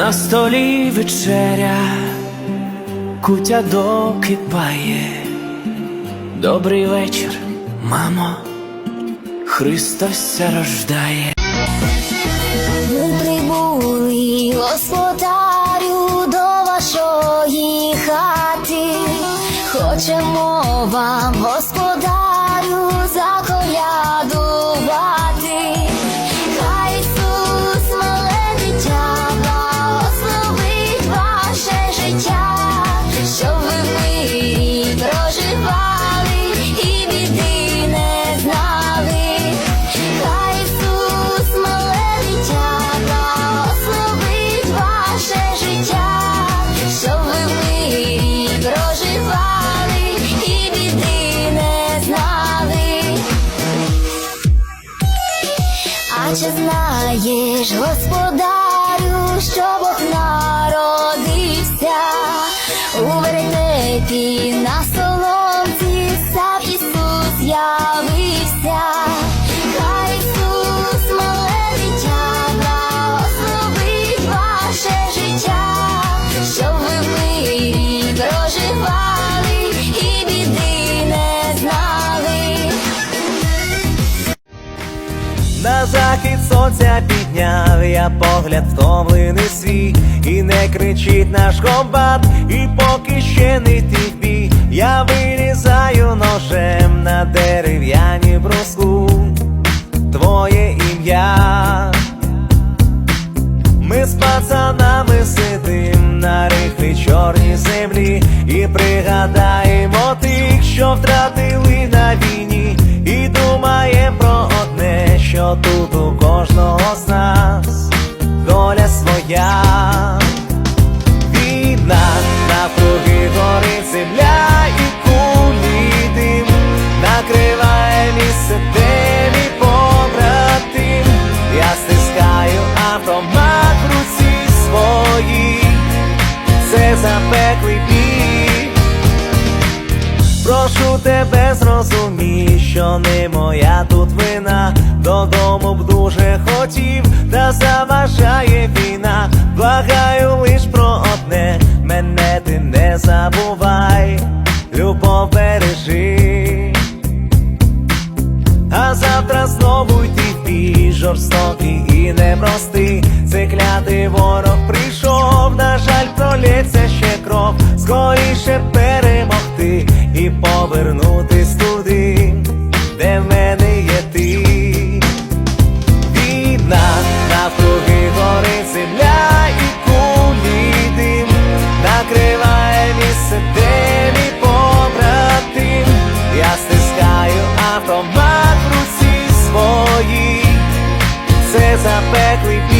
На столі вечеря, кутя докипає. Добрий вечір, мамо, Христос рождає. Ми прибули, господарю, до вашої хати. Хочемо вам, господарю, А чи знаєш, господарю, що На захід сонця підняв я погляд втомлений свій І не кричить наш комбат, і поки ще не йти в бій Я вирізаю ножем на дерев'яні бруску. Твоє ім'я. Ми з пацанами сидим на рихлій чорній землі. І пригадаємо тих, що втратили доля своя. Війна навкруги горить земля і кулі дим накриває місце, де мій побратим. Я стискаю автомат в руці своїй, це запеклий бій. Прошу тебе зрозумій, що не моя не забувай, любов бережи. А завтра знову йти ти жорстокий і непростий. Цей клятий ворог прийшов, на жаль, пролється ще кров, скоріше перемогти back, repeat.